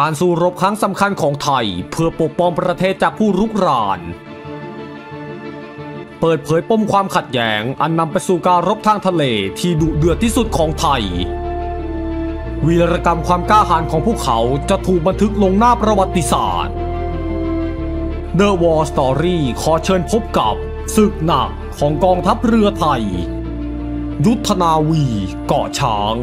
การสู้รบครั้งสำคัญของไทย เพื่อปกป้องประเทศจากผู้รุกราน เปิดเผยปมความขัดแย้งอันนำไปสู่การรบทางทะเลที่ดุเดือดที่สุดของไทย วีรกรรมความกล้าหาญของพวกเขาจะถูกบันทึกลงหน้าประวัติศาสตร์ The War Story ขอเชิญพบกับศึกหนักของกองทัพเรือไทย ยุทธนาวีเกาะช้าง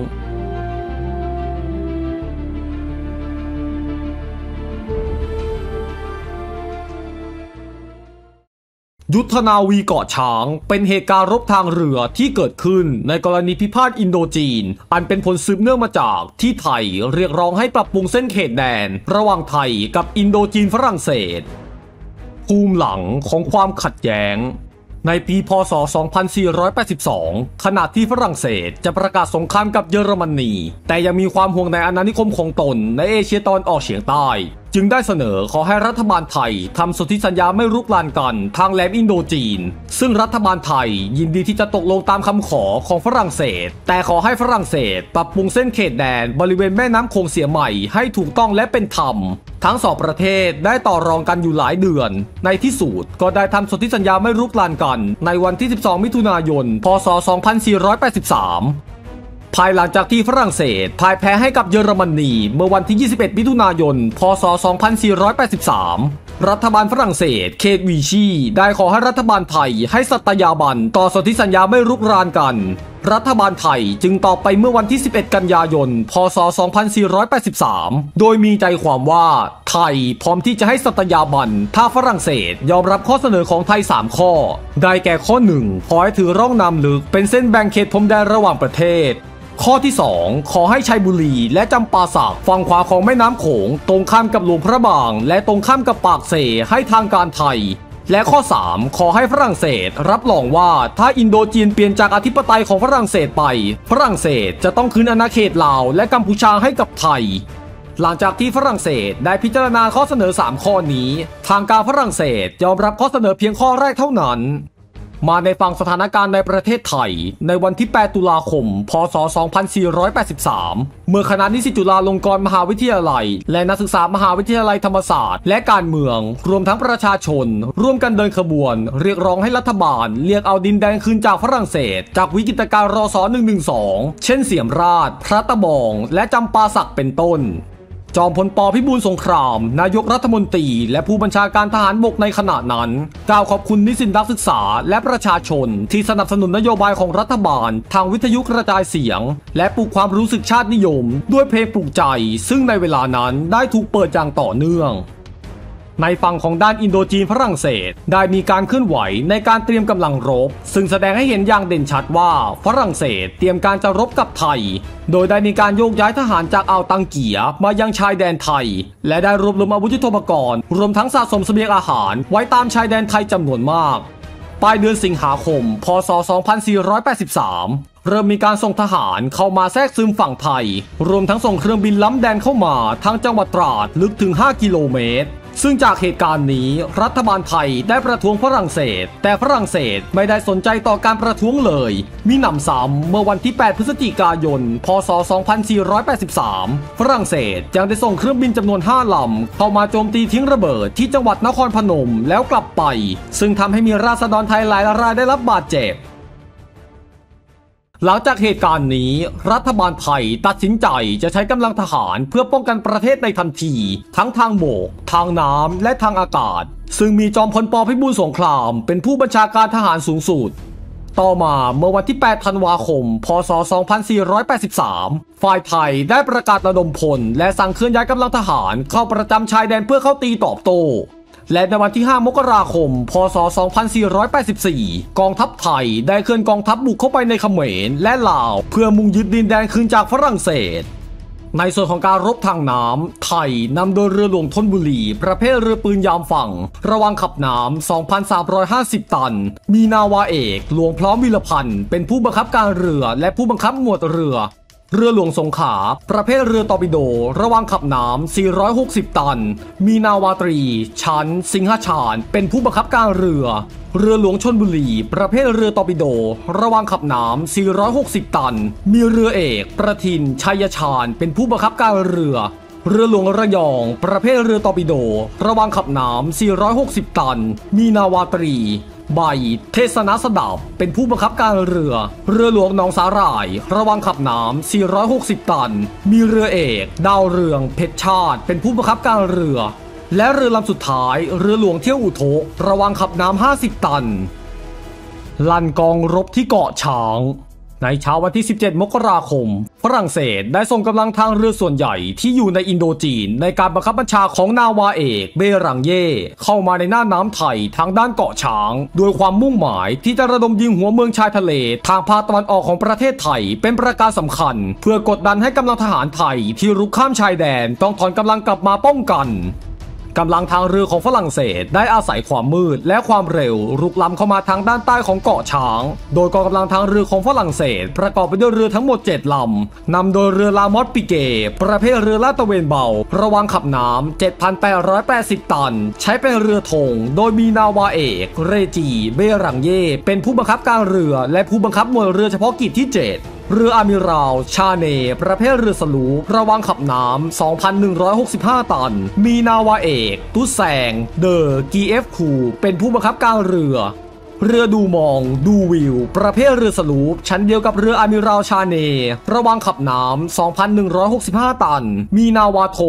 ยุทธนาวีเกาะช้าง เป็นเหตุการณ์รบทางเรือที่เกิดขึ้นในกรณีพิพาทอินโดจีน อันเป็นผลสืบเนื่องมาจากที่ไทยเรียกร้องให้ปรับปรุงเส้นเขตแดน ระหว่างไทยกับอินโดจีนฝรั่งเศส ภูมิหลังของความขัดแย้ง ในปีพศ 2482 ขณะที่ฝรั่งเศสจะประกาศสงครามกับเยอรมนี แต่ยังมีความห่วงในอาณานิคมของตนในเอเชียตะวันออกเฉียงใต้ จึงได้เสนอขอให้รัฐบาลไทยทำสนธิสัญญาไม่รุกรานกันทางแหลมอินโดจีน ซึ่งรัฐบาลไทยยินดีที่จะตกลงตามคำขอของฝรั่งเศส แต่ขอให้ฝรั่งเศสปรับปรุงเส้นเขตแดนบริเวณแม่น้ำโขงเสียใหม่ให้ถูกต้องและเป็นธรรม ทั้งสองประเทศได้ต่อรองกันอยู่หลายเดือน ในที่สุดก็ได้ทำสนธิสัญญาไม่รุกรานกัน ในวันที่ 12 มิถุนายน พศ 2483ภายหลังจากที่ฝรั่งเศสพ่ายแพ้ให้กับเยอรมนีเมื่อวันที่ 21 มิถุนายน พศ 2483 รัฐบาลฝรั่งเศส เคทวีชี ได้ขอให้รัฐบาลไทยให้สัตยาบันต่อสนธิสัญญาไม่รุกรานกัน รัฐบาลไทยจึงตอบไปเมื่อวันที่ 11 กันยายน พศ 2483 โดยมีใจความว่า ไทยพร้อมที่จะให้สัตยาบันถ้าฝรั่งเศสยอมรับข้อเสนอของไทย 3 ข้อ ได้แก่ข้อ 1 ขอให้ถือร่องน้ำลึกเป็นเส้นแบ่งเขตพรมแดนระหว่างประเทศ ข้อที่ 2 ขอให้ชัยบุรีและจำปาสักฝั่งขวาของแม่น้ำโขง ตรงข้ามกับหลวงพระบาง และตรงข้ามกับปากเสให้ทางการไทย และข้อ 3 ขอให้ฝรั่งเศส รับรองว่าถ้าอินโดจีนเปลี่ยนจากอธิปไตยของฝรั่งเศสไป ฝรั่งเศสจะต้องคืนอาณาเขตลาวและกัมพูชาให้กับไทยหลังจากที่ฝรั่งเศสได้พิจารณาข้อเสนอ 3 ข้อนี้ ทางการฝรั่งเศสยอมรับข้อเสนอเพียงข้อแรกเท่านั้น มาในฝั่งสถานการณ์ในประเทศไทย ในวันที่ 8 ตุลาคม พศ 2483 เมื่อคณะนิสิตจุฬาลงกรณ์มหาวิทยาลัย และนักศึกษามหาวิทยาลัยธรรมศาสตร์ และการเมือง รวมทั้งประชาชน ร่วมกันเดินขบวน เรียกร้องให้รัฐบาล เรียกเอาดินแดนคืนจากฝรั่งเศส จากวิกฤตการณ์รศ 112 เช่นเสียมราช พระตะบอง และจำปาสักเป็นต้น จอมพลปพิบูลสงคราม นายกรัฐมนตรี และผู้บัญชาการทหารบกในขณะนั้น กล่าวขอบคุณนิสิตนักศึกษา และประชาชน ที่สนับสนุนนโยบายของรัฐบาล ทางวิทยุกระจายเสียง และปลูกความรู้สึกชาตินิยม ด้วยเพลงปลุกใจ ซึ่งในเวลานั้นได้ถูกเปิดอย่างต่อเนื่อง ในฝั่งของด้านอินโดจีนฝรั่งเศส ได้มีการเคลื่อนไหวในการเตรียมกำลังรบ ซึ่งแสดงให้เห็นอย่างเด่นชัดว่าฝรั่งเศสเตรียมการจะรบกับไทย โดยได้มีการโยกย้ายทหารจากอ่าวตังเกียมายังชายแดนไทย และได้รวบรวมอาวุธยุทโธปกรณ์รวมทั้งสะสมเสบียงอาหาร ไว้ตามชายแดนไทยจำนวนมากปลายเดือนสิงหาคม พศ 2483 เริ่มมีการส่งทหารเข้ามาแทรกซึมฝั่งไทย รวมทั้งส่งเครื่องบินล้ำแดนเข้ามาทางจังหวัดตราดลึกถึง 5 กิโลเมตร ซึ่งจากเหตุการณ์นี้รัฐบาลไทยได้ประท้วงฝรั่งเศส แต่ฝรั่งเศสไม่ได้สนใจต่อการประท้วงเลย มีหนำซ้ำเมื่อวันที่ 8 พฤศจิกายน พศ 2483 ฝรั่งเศสยังได้ส่งเครื่องบินจำนวน 5 ลำ เข้ามาโจมตีทิ้งระเบิดที่จังหวัดนครพนมแล้วกลับไป ซึ่งทำให้มีราษฎรไทยหลายรายได้รับบาดเจ็บ หลังจากเหตุการณ์นี้รัฐบาลไทยตัดสินใจจะใช้กำลังทหารเพื่อป้องกันประเทศในทันที ทั้งทางบก ทางน้ำและทางอากาศ ซึ่งมีจอมพลปพิบูลสงคราม เป็นผู้บัญชาการทหารสูงสุดต่อมาเมื่อวันที่ 8 ธันวาคม พศ 2483 ฝ่ายไทยได้ประกาศระดมพล และสั่งเคลื่อนย้ายกำลังทหารเข้าประจำชายแดนเพื่อเข้าตีตอบโต้ และในวันที่ 5 มกราคม พศ 2484 กองทัพไทยได้เคลื่อนกองทัพบุกเข้าไปในเขมรและลาว เพื่อมุ่งยึดดินแดนคืนจากฝรั่งเศสในส่วนของการรบทางน้ำ ไทยนำโดยเรือหลวงทนบุรี ประเภทเรือปืนยามฝั่ง ระวังขับน้ำ 2,350 ตัน มีนาวาเอก หลวงพร้อมวิรพันธ์ เป็นผู้บังคับการเรือและผู้บังคับหมวดเรือ เรือหลวงสงขา ประเภทเรือตอร์ปิโด ระวังขับน้ำ 460 ตัน มีนาวาตรี ชั้น สิงหชาญ เป็นผู้บังคับการเรือ เรือหลวงชนบุรี ประเภทเรือตอร์ปิโด ระวังขับน้ำ 460 ตัน มีเรือเอก ประทิน ชัยชาญ เป็นผู้บังคับการเรือเรือหลวงระยอง ประเภทเรือตอร์ปิโด ระวังขับน้ำ 460 ตัน มีนาวาตรี ใบ เทศนาสดับ เป็นผู้บังคับการเรือ เรือหลวงหนองสาหร่าย ระวังขับน้ำ 460 ตัน มีเรือเอก ดาวเรือง เพชรชาติ เป็นผู้บังคับการเรือ และเรือลำสุดท้าย เรือหลวงเที่ยวอุโทระวังขับน้ำ 50 ตัน ลันกองรบที่เกาะช้าง ในเช้าวันที่ 17 มกราคม ฝรั่งเศสได้ส่งกำลังทางเรือส่วนใหญ่ที่อยู่ในอินโดจีน ในการบังคับบัญชาของนาวาเอกเบรังเย่เข้ามาในหน้าน้ำไทยทางด้านเกาะช้าง โดยความมุ่งหมายที่จะระดมยิงหัวเมืองชายทะเล ทางภาคตะวันออกของประเทศไทยเป็นประการสำคัญ เพื่อกดดันให้กำลังทหารไทยที่รุกข้ามชายแดนต้องถอนกำลังกลับมาป้องกัน กำลังทางเรือของฝรั่งเศสได้อาศัยความมืดและความเร็วรุกล้ำเข้ามาทางด้านใต้ของเกาะช้าง โดยกองกำลังทางเรือของฝรั่งเศส ประกอบไปด้วยเรือทั้งหมด 7 ลำนำโดยเรือลามอสปิเก ประเภทเรือลาดตระเวนเบา ระวังขับน้ำ 7,880 ตัน ใช้เป็นเรือธงโดยมีนาวาเอก เรจี เบรังเย่เป็นผู้บังคับการเรือและผู้บังคับหน่วยเรือเฉพาะกิจที่ 7 เรืออามิราว ชาเน ประเภทเรือสลูประวังขับน้ำ 2,165 ตัน มีนาวาเอก ตุแสง เดอร์กีเอฟคู เป็นผู้บังคับการเรือเรือดูมอง ดูวิว ประเภทเรือสลูป ชั้นเดียวกับเรืออามิราวชาเน ระวังขับน้ำ 2,165 ตัน มีนาวาโท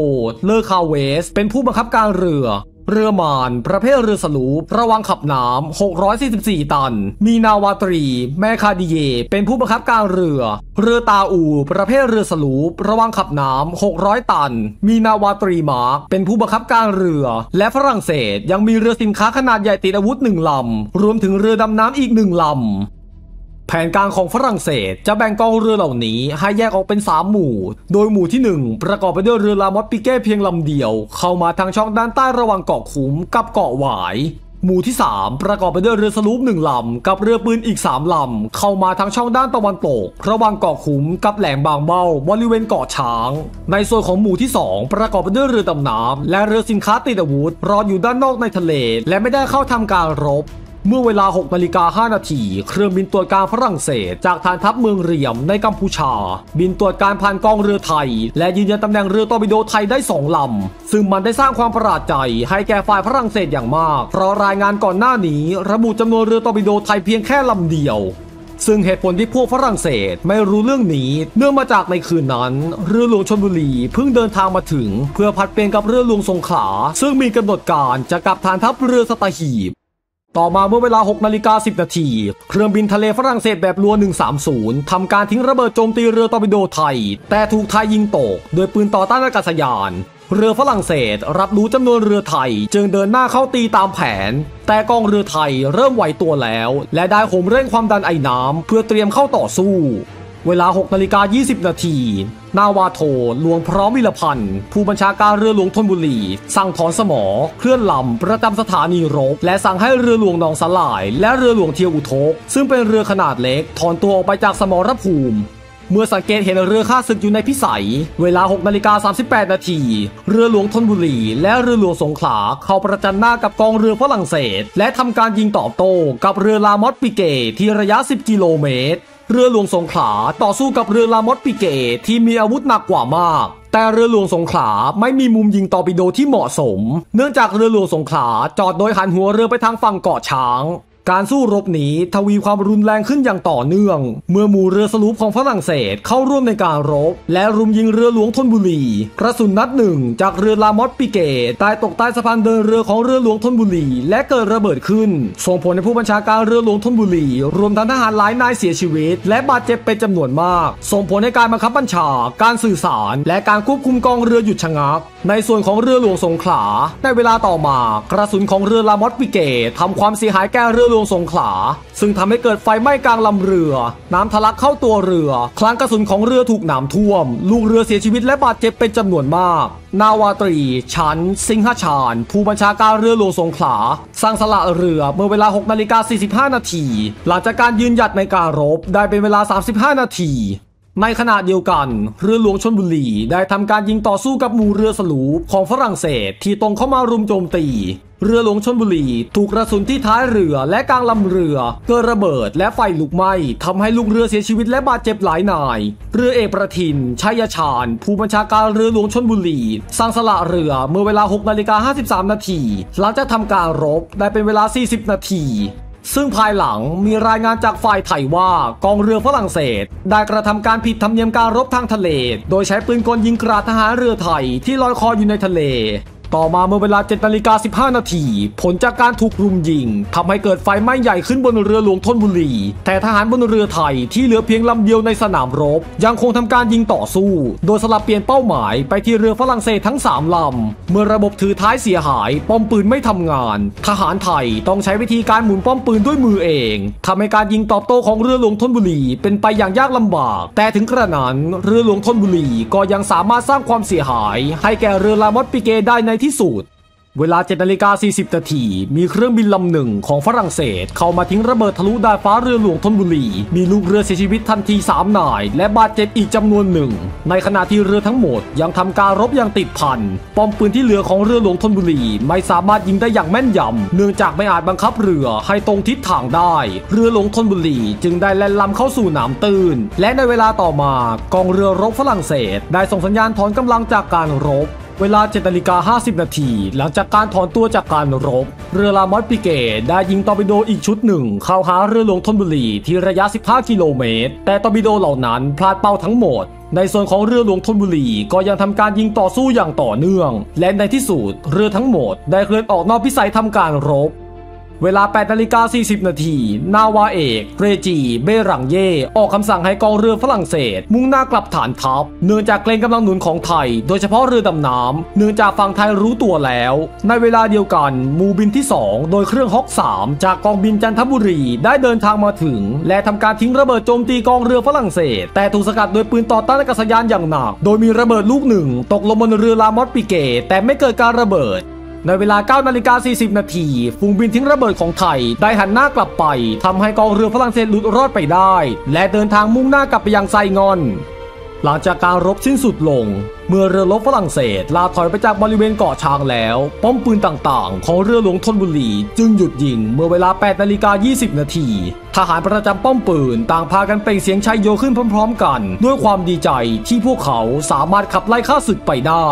เลอคาเวส เป็นผู้บังคับการเรือ เรือมานประเภทเรือสลูประวังขับน้ำ 644 ตัน มีนาวาตรี แมคาดิเย เป็นผู้บังคับการเรือ เรือตาอู ประเภทเรือสลูประวังขับน้ำ 600 ตัน มีนาวาตรีมาร์กเป็นผู้บังคับการเรือ และฝรั่งเศสยังมีเรือสินค้าขนาดใหญ่ติดอาวุธหนึ่งลำ รวมถึงเรือดำน้ำอีกหนึ่งลำ ผนการของฝรั่งเศสจะแบ่งกองเรือเหล่านี้ให้แยกออกเป็น 3 หมู่ โดยหมู่ที่ 1 ประกอบไปด้วยเรือลามอสปิเก้เพียงลำเดียว เข้ามาทางช่องด้านใต้ระหว่างเกาะขุมกับเกาะหวาย หมู่ที่ 3 ประกอบไปด้วยเรือสลูปหนึ่งลำกับเรือปืนอีก 3 ลำ เข้ามาทางช่องด้านตะวันตก ระหว่างเกาะขุมกับแหลมบางเบ้าบริเวณเกาะช้าง ในส่วนของหมู่ที่ 2 ประกอบไปด้วยเรือดำน้ำและเรือสินค้าติดอาวุธรออยู่ด้านนอกในทะเล และไม่ได้เข้าทำการรบ เมื่อเวลา6นาฬิกา5นาที เครื่องบินตรวจการฝรั่งเศส จากฐานทัพเมืองเรียมในกัมพูชา บินตรวจการผ่านกองเรือไทย และยืนยันตำแหน่งเรือตอร์ปิโดไทยได้ 2 ลำ ซึ่งมันได้สร้างความประหลาดใจให้แก่ฝ่ายฝรั่งเศสอย่างมาก เพราะรายงานก่อนหน้านี้ ระบุจำนวนเรือตอร์ปิโดไทยเพียงแค่ลำเดียวซึ่งเหตุผลที่พวกฝรั่งเศสไม่รู้เรื่องนี้ เนื่องมาจากในคืนนั้น เรือหลวงชลบุรีเพิ่งเดินทางมาถึง เพื่อผัดเปลี่ยนกับเรือหลวงสงขลาซึ่งมีกำหนดการจะกลับฐานทัพเรือสตหีบ ต่อมาเมื่อเวลา 6 นาฬิกา 10 นาที เครื่องบินทะเลฝรั่งเศสแบบลัว 130 ทำการทิ้งระเบิดโจมตีเรือตอร์ปิโดไทย แต่ถูกไทยยิงตก โดยปืนต่อต้านอากาศยาน เรือฝรั่งเศสรับรู้จำนวนเรือไทย จึงเดินหน้าเข้าตีตามแผน แต่กองเรือไทยเริ่มไหวตัวแล้ว และได้โหมเร่งความดันไอ้น้ำเพื่อเตรียมเข้าต่อสู้ เวลา 6 นาฬิกา 20 นาที นาวาโทหลวงพร้อมวิรพันธ์ ผู้บัญชาการเรือหลวงธนบุรี สั่งถอนสมอ เคลื่อนลำ ประจำสถานีรบ และสั่งให้เรือหลวงหนองสลาย และเรือหลวงเทียวอุทก ซึ่งเป็นเรือขนาดเล็ก ถอนตัวออกไปจากสมรภูมิเมื่อสังเกตเห็นเรือข้าศึกอยู่ในพิสัย เวลา 6 นาฬิกา 38 นาที เรือหลวงธนบุรี และเรือหลวงสงขลาเข้าประจันหน้ากับกองเรือฝรั่งเศส และทำการยิงตอบโต้กับเรือลามอสปิเกที่ระยะ 10 กิโลเมตร เรือหลวงสงขลาต่อสู้กับเรือลามอสปิเกตที่มีอาวุธหนักกว่ามาก แต่เรือหลวงสงขลาไม่มีมุมยิงตอร์ปิโดที่เหมาะสม เนื่องจากเรือหลวงสงขลาจอดโดยหันหัวเรือไปทางฝั่งเกาะช้าง การสู้รบนี้ทวีความรุนแรงขึ้นอย่างต่อเนื่อง เมื่อหมู่เรือสลูปของฝรั่งเศสเข้าร่วมในการรบ และรุมยิงเรือหลวงธนบุรี กระสุนนัดหนึ่งจากเรือลามอสปิเกตตายตกใต้สะพานเดินเรือของเรือหลวงธนบุรี และเกิดระเบิดขึ้น ส่งผลให้ผู้บัญชาการเรือหลวงธนบุรี รวมทั้งทหารหลายนายเสียชีวิต และบาดเจ็บเป็นจำนวนมาก ส่งผลให้การบังคับบัญชา การสื่อสาร และการควบคุมกองเรือหยุดชะงัก ในส่วนของเรือหลวงสงขลาในเวลาต่อมา กระสุนของเรือลามอสปิเกตทำความเสียหายแก่เรือลวงสงขลา ซึ่งทำให้เกิดไฟไหม้กลางลำเรือ น้ำทะลักเข้าตัวเรือ คลังกระสุนของเรือถูกน้ำท่วม ลูกเรือเสียชีวิตและบาดเจ็บเป็นจำนวนมาก นาวาตรี ชัน สิงหชาญ ผู้บัญชาการเรือหลวงสงขลา สร้างสละเรือเมื่อเวลา6นาฬิกา45 นาที หลังจากการยืนหยัดในการรบได้เป็นเวลา 35 นาที ในขณะเดียวกัน เรือหลวงชนบุรีได้ทำการยิงต่อสู้กับหมู่เรือสลูปของฝรั่งเศสที่ตรงเข้ามารุมโจมตี เรือหลวงชนบุรี ถูกกระสุนที่ท้ายเรือและกลางลำเรือ เกิดระเบิดและไฟลุกไหม้ทำให้ลูกเรือเสียชีวิตและบาดเจ็บหลายนาย เรือเอกประทินชัยชาญ ผู้บัญชาการเรือหลวงชนบุรีสร้างสละเรือเมื่อเวลา6นาฬิกา53นาทีหลังจากทำการรบได้เป็นเวลา 40 นาที ซึ่งภายหลังมีรายงานจากฝ่ายไทยว่ากองเรือฝรั่งเศส ได้กระทำการผิดธรรมเนียมการรบทางทะเล โดยใช้ปืนกลยิงกราดทหารเรือไทยที่ลอยคออยู่ในทะเล ต่อมาเมื่อเวลา7นาฬิกา15 นาที ผลจากการถูกรุมยิงทำให้เกิดไฟไหม้ใหญ่ขึ้นบนเรือหลวงทนบุรี แต่ทหารบนเรือไทยที่เหลือเพียงลำเดียวในสนามรบ ยังคงทำการยิงต่อสู้ โดยสลับเปลี่ยนเป้าหมายไปที่เรือฝรั่งเศสทั้ง 3ลำเมื่อระบบถือท้ายเสียหาย ป้อมปืนไม่ทำงาน ทหารไทยต้องใช้วิธีการหมุนป้อมปืนด้วยมือเองทำให้การยิงตอบโต้ของเรือหลวงทนบุรีเป็นไปอย่างยากลำบาก แต่ถึงกระนั้นเรือหลวงทนบุรีก็ยังสามารถสร้างความเสียหาย ให้แก่เรือลามอสปิเกได้ในที่สุด เวลา7นาฬิกา40นาทีมีเครื่องบินลำหนึ่งของฝรั่งเศส เข้ามาทิ้งระเบิดทะลุดาดฟ้าเรือหลวงธนบุรี มีลูกเรือเสียชีวิตทันที 3 นาย และบาดเจ็บอีกจำนวนหนึ่ง ในขณะที่เรือทั้งหมดยังทำการรบอย่างติดพันป้อมปืนที่เหลือของเรือหลวงธนบุรี ไม่สามารถยิงได้อย่างแม่นยำเนื่องจากไม่อาจบังคับเรือให้ตรงทิศทางได้ เรือหลวงธนบุรีจึงได้แล่นลำเข้าสู่น้ำตื้นและในเวลาต่อมากองเรือรบฝรั่งเศส ได้ส่งสัญญาณถอนกำลังจากการรบ เวลา7นาฬิกา50 นาที หลังจากการถอนตัวจากการรบ เรือลามอสปิเกตได้ยิงตอร์ปิโดอีกชุดหนึ่ง เข้าหาเรือหลวงธนบุรีที่ระยะ 15 กิโลเมตร แต่ตอร์ปิโดเหล่านั้นพลาดเป้าทั้งหมด ในส่วนของเรือหลวงธนบุรีก็ยังทำการยิงต่อสู้อย่างต่อเนื่อง และในที่สุดเรือทั้งหมดได้เคลื่อนออกนอกพิสัยทำการรบ เวลา 8นาฬิกา40 นาที นาวาเอก เรจี เบรังเย่ ออกคำสั่งให้กองเรือฝรั่งเศส มุ่งหน้ากลับฐานทัพ เนื่องจากเกรงกำลังหนุนของไทย โดยเฉพาะเรือดำน้ำ เนื่องจากฝั่งไทยรู้ตัวแล้ว ในเวลาเดียวกัน มูบินที่ 2 โดยเครื่องฮอก 3 จากกองบินจันทบุรีได้เดินทางมาถึง และทำการทิ้งระเบิดโจมตีกองเรือฝรั่งเศส แต่ถูกสกัดโดยปืนต่อต้านอากาศยานอย่างหนัก โดยมีระเบิดลูกหนึ่ง ตกลงบนเรือลามอสปิเก แต่ไม่เกิดการระเบิด ในเวลา9นาฬิกา40 นาที ฝูงบินทิ้งระเบิดของไทย ได้หันหน้ากลับไปทำให้กองเรือฝรั่งเศสหลุดรอดไปได้ และเดินทางมุ่งหน้ากลับไปยังไซงอน หลังจากการรบสิ้นสุดลง เมื่อเรือรบฝรั่งเศสลาถอยไปจากบริเวณเกาะช้างแล้ว ป้อมปืนต่างๆ ของเรือหลวงธนบุรี จึงหยุดยิงเมื่อเวลา8นาฬิกา20 นาทีทหารประจำป้อมปืนต่างพากันเปล่งเสียงชัยโยขึ้นพร้อม ๆ กัน ด้วยความดีใจที่พวกเขาสามารถขับไล่ข้าศึกไปได้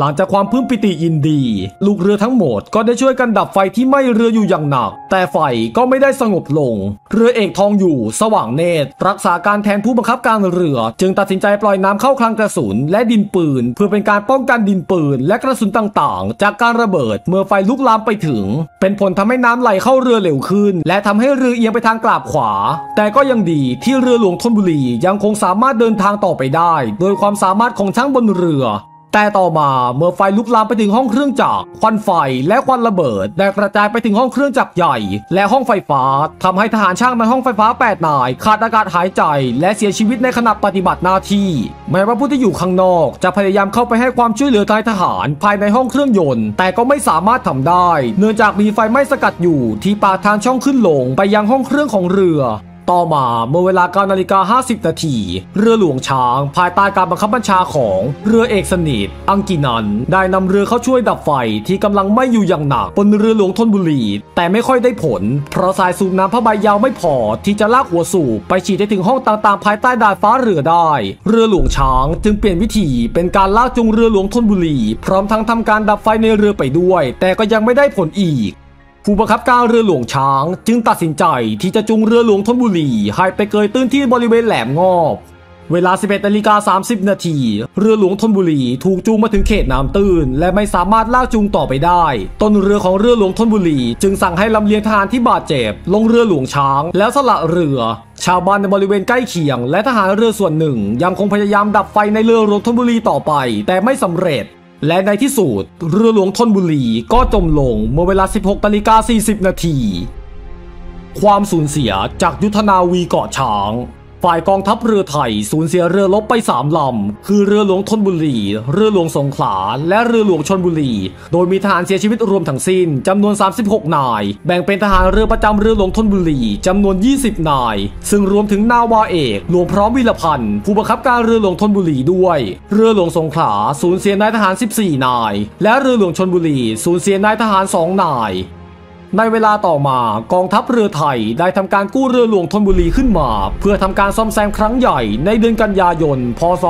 หลังจากความพื้นปิติยินดี ลูกเรือทั้งหมดก็ได้ช่วยกันดับไฟที่ไหม้เรืออยู่อย่างหนัก แต่ไฟก็ไม่ได้สงบลง เรือเอกทองอยู่ สว่างเนตร รักษาการแทนผู้บังคับการเรือ จึงตัดสินใจปล่อยน้ำเข้าคลังกระสุน และดินปืน เพื่อเป็นการป้องกันดินปืน และกระสุนต่างๆ จากการระเบิดเมื่อไฟลุกลามไปถึง เป็นผลทำให้น้ำไหลเข้าเรือเร็วขึ้น และทำให้เรือเอียงไปทางกราบขวา แต่ก็ยังดีที่เรือหลวงธนบุรียังคงสามารถเดินทางต่อไปได้ โดยความสามารถของช่างบนเรือ แต่ต่อมาเมื่อไฟลุกลามไปถึงห้องเครื่องจักรควันไฟและควันระเบิด ได้กระจายไปถึงห้องเครื่องจักรใหญ่ และห้องไฟฟ้าทำให้ทหารช่างในห้องไฟฟ้า 8 นาย ขาดอากาศหายใจ และเสียชีวิตในขณะปฏิบัติหน้าที่ แม้ว่าผู้ที่อยู่ข้างนอก จะพยายามเข้าไปให้ความช่วยเหลือทายทหาร ภายในห้องเครื่องยนต์ แต่ก็ไม่สามารถทำได้ เนื่องจากมีไฟไหม้สกัดอยู่ที่ปากทางช่องขึ้นลงไปยังห้องเครื่องของเรือ ต่อมาเมื่อเวลา9นาฬิกา50 นาที เรือหลวงช้าง ภายใต้การบังคับบัญชาของเรือเอกสนิทอังกินัน ได้นำเรือเข้าช่วยดับไฟที่กำลังไหม้อยู่อย่างหนักบนเรือหลวงธนบุรี แต่ไม่ค่อยได้ผล เพราะสายสูบน้ำผ้าใบยาวไม่พอที่จะลากหัวสูบไปฉีดได้ถึงห้องต่างๆ ภายใต้ดาดฟ้าเรือได้ เรือหลวงช้างจึงเปลี่ยนวิธีเป็นการลากจูงเรือหลวงธนบุรี พร้อมทั้งทำการดับไฟในเรือไปด้วย แต่ก็ยังไม่ได้ผลอีก ผู้บังคับการเรือหลวงช้าง จึงตัดสินใจที่จะจูงเรือหลวงธนบุรีให้ไปเกยตื้นที่บริเวณแหลมงอบ เวลา 11นาฬิกา30 นาที เรือหลวงธนบุรีถูกจูงมาถึงเขตน้ำตื้น และไม่สามารถลากจูงต่อไปได้ ต้นเรือของเรือหลวงธนบุรีจึงสั่งให้ลำเลียงทหารที่บาดเจ็บ ลงเรือหลวงช้าง แล้วสละเรือ ชาวบ้านในบริเวณใกล้เคียง และทหารเรือส่วนหนึ่ง ยังคงพยายามดับไฟในเรือหลวงธนบุรีต่อไป แต่ไม่สำเร็จ และในที่สุดเรือหลวงทนบุรีก็จมลงเมื่อเวลา 16นาฬิกา40 นาที ความสูญเสียจากยุทธนาวีเกาะช้าง ฝ่ายกองทัพเรือไทยสูญเสียเรือรบไป3ลำ คือเรือหลวงธนบุรี เรือหลวงสงขลา และเรือหลวงชนบุรี โดยมีทหารเสียชีวิตรวมทั้งสิ้นจำนวน 36 นาย แบ่งเป็นทหารเรือประจำเรือหลวงธนบุรีจำนวน 20 นาย ซึ่งรวมถึงนาวาเอกหลวงพร้อมวิรพันธ์ผู้บังคับการเรือหลวงธนบุรีด้วย เรือหลวงสงขลาสูญเสียนายทหาร 14 นาย และเรือหลวงชนบุรีสูญเสียนายทหาร 2 นาย ในเวลาต่อมากองทัพเรือไทยได้ทำการกู้เรือหลวงธนบุรีขึ้นมา เพื่อทำการซ่อมแซมครั้งใหญ่ในเดือนกันยายน พศ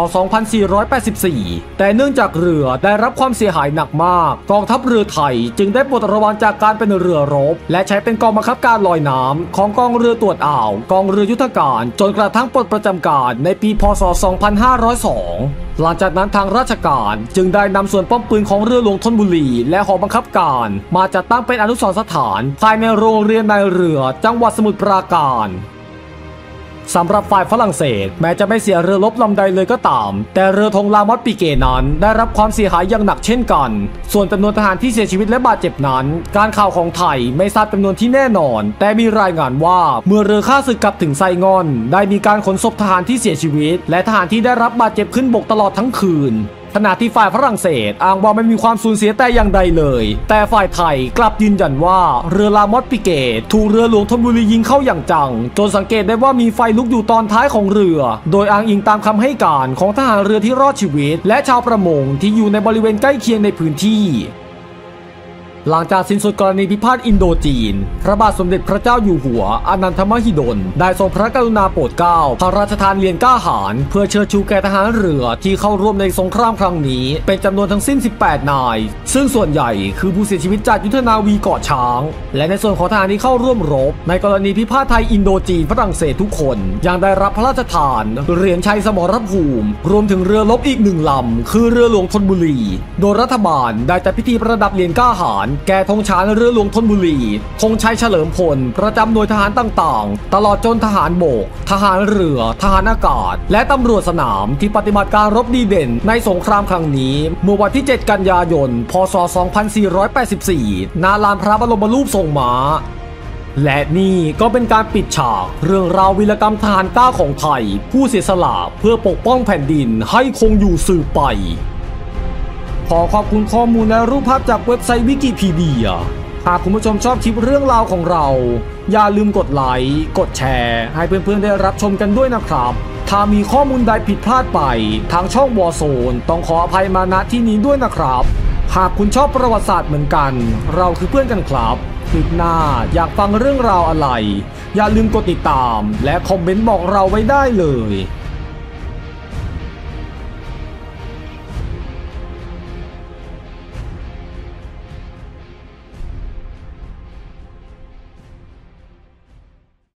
2484 แต่เนื่องจากเรือได้รับความเสียหายหนักมาก กองทัพเรือไทยจึงได้ปลดระวางจากการเป็นเรือรบ และใช้เป็นกองบังคับการลอยน้ำของกองเรือตรวจอ่าว กองเรือยุทธการจนกระทั่งปลดประจำการในปี พศ 2502หลังจากนั้นทางราชการจึงได้นำส่วนป้อมปืนของเรือหลวงธนบุรี และหอบังคับการ มาจัดตั้งเป็นอนุสรณ์สถานภายในโรงเรียนนายเรือจังหวัดสมุทรปราการสำหรับฝ่ายฝรั่งเศส แม้จะไม่เสียเรือรบลำใดเลยก็ตาม แต่เรือธงลามอสปีเกนั้น ได้รับความเสียหายอย่างหนักเช่นกัน ส่วนจำนวนทหารที่เสียชีวิตและบาดเจ็บนั้น การข่าวของไทยไม่ทราบจำนวนที่แน่นอน แต่มีรายงานว่าเมื่อเรือข้าศึกกลับถึงไซงอน ได้มีการขนศพทหารที่เสียชีวิต และทหารที่ได้รับบาดเจ็บขึ้นบกตลอดทั้งคืน ขณะที่ฝ่ายฝรั่งเศสอ้างว่าไม่มีความสูญเสียแต่อย่างใดเลย แต่ฝ่ายไทยกลับยืนยันว่าเรือลามอสปิเกต ถูกเรือหลวงธนบุรียิงเข้าอย่างจัง จนสังเกตได้ว่ามีไฟลุกอยู่ตอนท้ายของเรือ โดยอ้างอิงตามคำให้การของทหารเรือที่รอดชีวิต และชาวประมงที่อยู่ในบริเวณใกล้เคียงในพื้นที่ หลังจากสิ้นสุดกรณีพิพาทอินโดจีน พระบาทสมเด็จพระเจ้าอยู่หัวอนันทมหิดล ได้ทรงพระกรุณาโปรดเกล้าพระราชทานเรียนกล้าหาญเพื่อเชิดชูแก่ทหารเรือที่เข้าร่วมในสงครามครั้งนี้ เป็นจำนวนทั้งสิ้น 18 นาย ซึ่งส่วนใหญ่คือผู้เสียชีวิตจากยุทธนาวีเกาะช้าง และในส่วนของทหารที่เข้าร่วมรบ ในกรณีพิพาทไทยอินโดจีนฝรั่งเศสทุกคนยังได้รับพระราชทานเหรียญชัยสมรภูมิ รวมถึงเรือรบอีกหนึ่งลำคือเรือหลวงธนบุรี โดยรัฐบาลได้จัดพิธีประดับเหรียญกล้าหาญแก่ธงชาญเรือหลวงธนบุรีธงชัยเฉลิมพล ประจำหน่วยทหารต่างๆ ตลอดจนทหารโบก ทหารเรือ ทหารอากาศ และตำรวจสนามที่ปฏิบัติการรบดีเด่นในสงครามครั้งนี้ เมื่อวันที่ 7 กันยายน พศ 2484ณลานพระบรมรูปทรงม้าและนี่ก็เป็นการปิดฉากเรื่องราววีรกรรมทหารกล้าของไทย ผู้เสียสละเพื่อปกป้องแผ่นดินให้คงอยู่สืบไป ขอขอบคุณข้อมูลและรูปภาพจากเว็บไซต์วิกิพีเดียหากคุณผู้ชมชอบคลิปเรื่องราวของเรา อย่าลืมกดไลค์กดแชร์ ให้เพื่อนๆได้รับชมกันด้วยนะครับ ถ้ามีข้อมูลใดผิดพลาดไป ทางช่องวอโซนต้องขออภัยมาณที่นี้ด้วยนะครับ หากคุณชอบประวัติศาสตร์เหมือนกัน เราคือเพื่อนกันครับคลิปหน้าอยากฟังเรื่องราวอะไร อย่าลืมกดติดตาม และคอมเมนต์บอกเราไว้ได้เลย